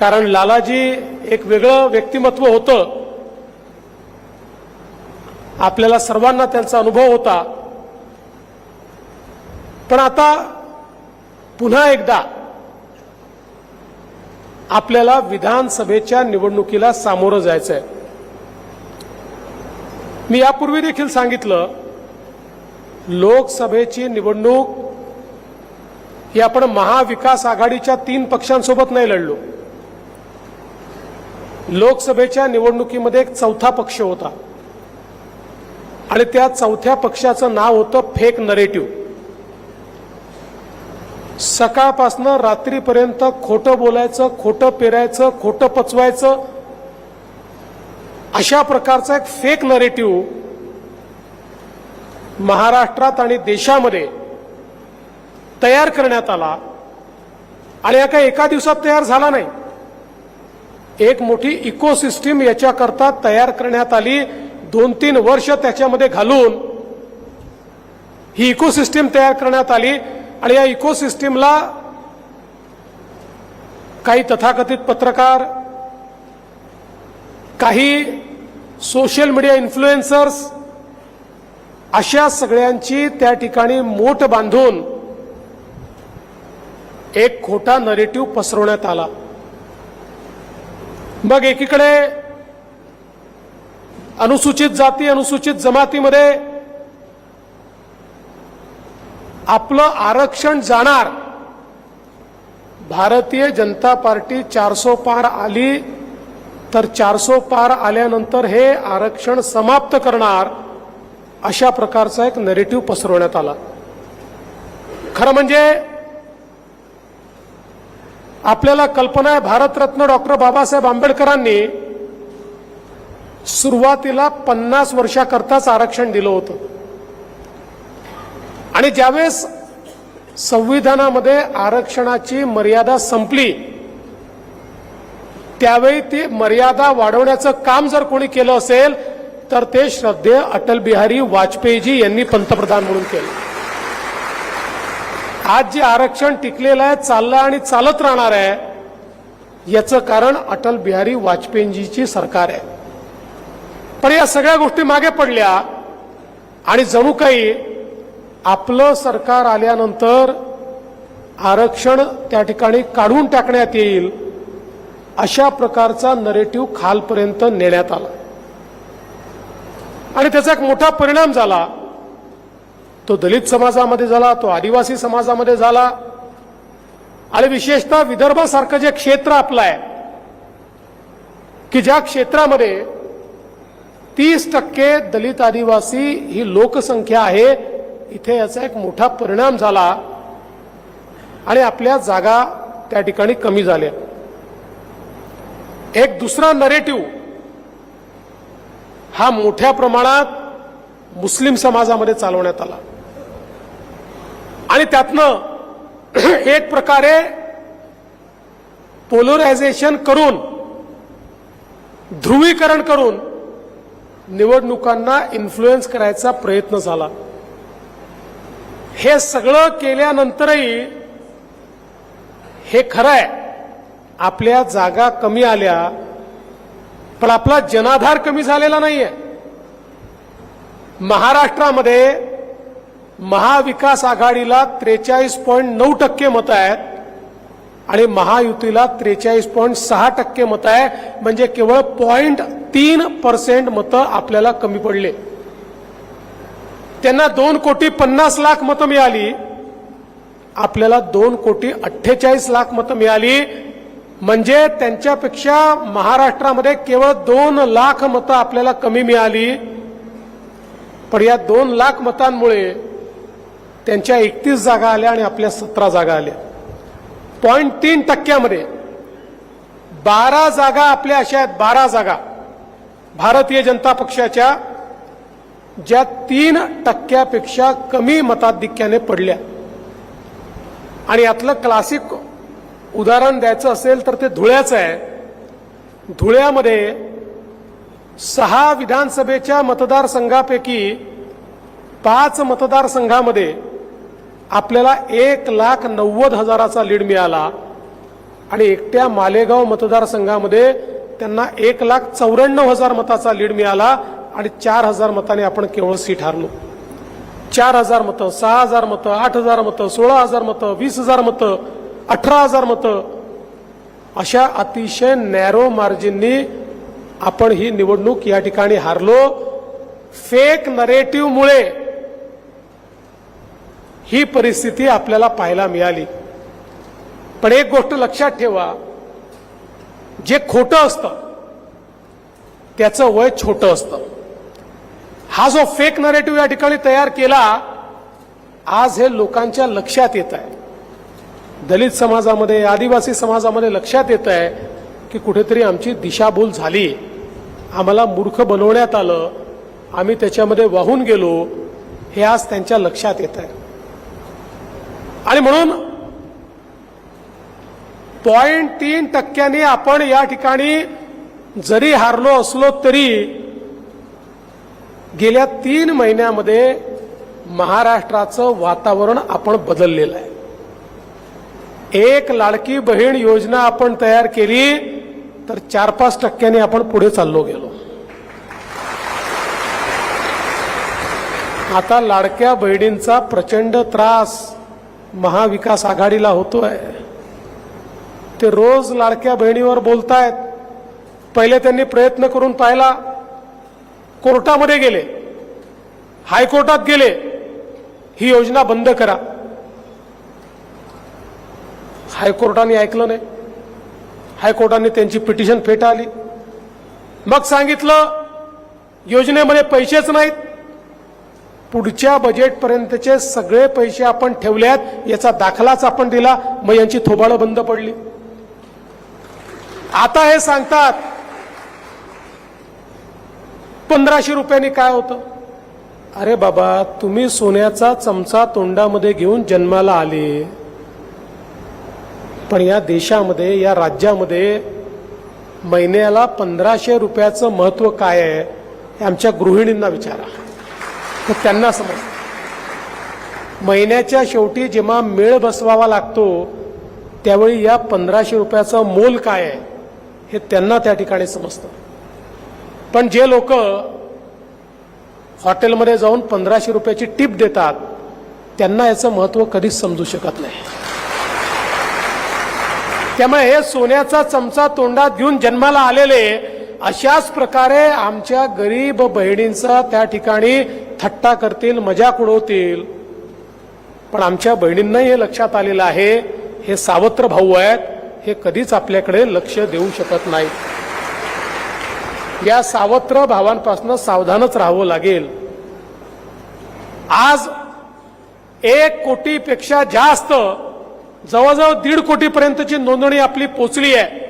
कारण लालाजी एक वेगळं व्यक्तिमत्व होतं. आपल्याला सर्वांना त्यांचा अनुभव होता. पण आता पुन्हा एकदा आपल्याला विधानसभेच्या निवडणुकीला सामोरं जायचं आहे मी यापूर्वी देखील सांगितलं लोकसभेची निवडणूक ही आपण महाविकास आघाडीच्या तीन पक्षांसोबत नाही लढलो. लोकसभेच्या निवडणुकीमध्ये एक चौथा पक्ष होता. आणि त्या चौथ्या पक्षाचं नाव होतं फेक नरेटिव्ह सकाळपासनं रात्रीपर्यंत खोटं बोलायचं खोटं पेरायचं खोटं पचवायचं अशा प्रकारचा एक फेक नरेटिव्ह महाराष्ट्रात आणि देशामध्ये तयार करण्यात आला. आणि हा काही एका दिवसात तयार झाला नाही. एक मोठी इकोसिस्टीम याच्याकरता तयार करण्यात आली. दोन तीन वर्ष त्याच्यामध्ये घालून ही इकोसिस्टीम तयार करण्यात आली. आणि या इकोसिस्टीमला काही तथाकथित पत्रकार काही सोशल मीडिया इन्फ्लुएन्सर्स अशा सगळ्यांची त्या ठिकाणी मोठ बांधून एक खोटा नरेटिव्ह पसरवण्यात आला. मग एकीकडे अनुसूचित जाती अनुसूचित जमातीमध्ये आपलं आरक्षण जाणार. भारतीय जनता पार्टी चारसो पार आली तर चारसो पार आल्यानंतर हे आरक्षण समाप्त करणार अशा प्रकारचा एक नेरेटिव्ह पसरवण्यात आला. खरं म्हणजे आपल्याला कल्पना आहे भारतरत्न डॉक्टर बाबासाहेब आंबेडकरांनी सुरुवातीला पन्नास वर्षाकरताच आरक्षण दिलं होतं. आणि ज्यावेळेस संविधानामध्ये आरक्षणाची मर्यादा संपली त्यावेळी ती मर्यादा वाढवण्याचं काम जर कोणी केलं असेल तर ते श्रद्धेय अटल बिहारी वाजपेयीजी यांनी पंतप्रधान म्हणून केलं. आज जे आरक्षण टिकलेलं आहे चाललं आणि चालत राहणार आहे याचं कारण अटल बिहारी वाजपेयीजीची सरकार आहे. पण या सगळ्या गोष्टी मागे पडल्या आणि जणू काही आपलं सरकार आल्यानंतर आरक्षण त्या ठिकाणी काढून टाकण्यात येईल अशा प्रकारचा नरेटिव्ह खालपर्यंत नेण्यात आला. आणि त्याचा एक मोठा परिणाम झाला. तो दलित समाजामध्ये झाला तो आदिवासी समाजामध्ये झाला. आणि विशेषतः विदर्भासारखं जे क्षेत्र आपलं आहे की ज्या क्षेत्रामध्ये तीस टक्के दलित आदिवासी ही लोकसंख्या आहे इथे याचा एक मोठा परिणाम झाला. आणि आपल्या जागा त्या ठिकाणी कमी झाल्या. एक दुसरा नरेटिव्ह हा मोठ्या प्रमाणात मुस्लिम समाजामध्ये चालवण्यात आला. आणि त्यातनं एक प्रकारे पोलरायझेशन करून ध्रुवीकरण करून निवडणुकांना इन्फ्लुएन्स करायचा प्रयत्न झाला. हे सगळं केल्यानंतरही हे खरं आहे आपल्या जागा कमी आल्या पण आपला जनाधार कमी झालेला नाहीये. महाराष्ट्रामध्ये महाविकास आघाडीला त्रेचाळीस पॉईंट नऊ टक्के मतं आहेत आणि महायुतीला त्रेचाळीस पॉईंट सहा टक्के मतं आहे म्हणजे केवळ पॉईंट तीन पर्सेंट मतं आपल्याला कमी पडले. त्यांना दोन कोटी पन्नास लाख मतं मिळाली. आपल्याला दोन कोटी अठ्ठेचाळीस लाख मतं मिळाली. म्हणजे त्यांच्यापेक्षा महाराष्ट्रामध्ये केवळ दोन लाख मतं आपल्याला कमी मिळाली. पण या दोन लाख मतांमुळे त्यांच्या एकतीस जागा आल्या आणि आपल्या सतरा जागा आल्या. पॉईंट तीन टक्क्यामध्ये बारा जागा आपल्या अशा आहेत बारा जागा भारतीय जनता पक्षाच्या ज्या तीन टक्क्यापेक्षा कमी मताधिक्याने पडल्या. आणि यातलं क्लासिक उदाहरण द्यायचं असेल तर ते धुळ्याचं आहे. धुळ्यामध्ये सहा विधानसभेच्या मतदारसंघापैकी पाच मतदारसंघामध्ये आपल्याला एक लाख नव्वद हजाराचा लीड मिळाला. आणि एकट्या मालेगाव मतदारसंघामध्ये त्यांना एक लाख चौऱ्याण्णव हजार मताचा लीड मिळाला आणि चार हजार मताने आपण केवळ सीट हारलो. चार हजार मतं सहा हजार मतं आठ हजार मतं सोळा हजार मतं वीस हजार मतं अठरा हजार मतं. अशा अतिशय नॅरो मार्जिननी आपण ही निवडणूक या ठिकाणी हारलो. फेक नरेटिव्हमुळे ही परिस्थिती आपल्याला पाहायला मिळाली. पण एक गोष्ट लक्षात ठेवा जे खोटं असतं त्याचं वय छोटं असतं. हा जो फेक नरेटिव्ह या ठिकाणी तयार केला आज हे लोकांच्या लक्षात येत आहे. दलित समाजामध्ये आदिवासी समाजामध्ये लक्षात येत आहे की कुठेतरी आमची दिशाभूल झाली. आम्हाला मूर्ख बनवण्यात आलं. आम्ही त्याच्यामध्ये वाहून गेलो. हे आज त्यांच्या लक्षात येत आहे. आणि म्हणून पॉईंट तीन टक्क्यांनी आपण या ठिकाणी जरी हारलो असलो तरी गेल्या तीन महिन्यामध्ये महाराष्ट्राचं वातावरण आपण बदललेलं आहे. एक लाडकी बहीण योजना आपण तयार केली तर चार पाच टक्क्यांनी आपण पुढे चाललो गेलो. आता लाडक्या बहिणींचा प्रचंड त्रास महाविकास आघाडीला होतोय. ते रोज लाडक्या बहिणीवर बोलतायत. पहिले त्यांनी प्रयत्न करून पाहिला कोर्टामध्ये गेले हायकोर्टात गेले ही योजना बंद करा. हायकोर्टाने ऐकलं नाही. हायकोर्टाने त्यांची पिटिशन फेटाळली. मग सांगितलं योजनेमध्ये पैसेच नाहीत. पुढच्या बजेटपर्यंतचे सगळे पैसे आपण ठेवल्यात याचा दाखलाच आपण दिला मग यांची थोबाळं बंद पडली. आता हे सांगतात पंधराशे रुपयांनी काय होतं? अरे बाबा तुम्ही सोन्याचा चमचा तोंडामध्ये घेऊन जन्माला आले. पण या देशामध्ये या राज्यामध्ये महिन्याला पंधराशे रुपयाचं महत्त्व काय आहे हे आमच्या गृहिणींना विचारा. तर त्यांना समज महिन्याच्या शेवटी जेव्हा मेळ बसवावा लागतो त्यावेळी या पंधराशे रुपयाचं मोल काय आहे हे त्यांना त्या ठिकाणी समजतं. पण जे लोक हॉटेलमध्ये जाऊन पंधराशे रुपयाची टिप देतात त्यांना याचं महत्त्व कधीच समजू शकत नाही. त्यामुळे हे सोन्याचा चमचा तोंडात घेऊन जन्माला आलेले अशाच प्रकारे आमच्या गरीब बहिणींचा त्या ठिकाणी थट्टा करतील मजाक उडवतील. पण आमच्या बहिणींनाही हे लक्षात आलेलं आहे हे सावत्र भाऊ आहेत हे कधीच आपल्याकडे लक्ष देऊ शकत नाही या सावत्र भावांपासून सावधानच राहावं लागेल. आज एक कोटीपेक्षा जास्त जवळजवळ दीड कोटीपर्यंतची नोंदणी आपली पोचली आहे.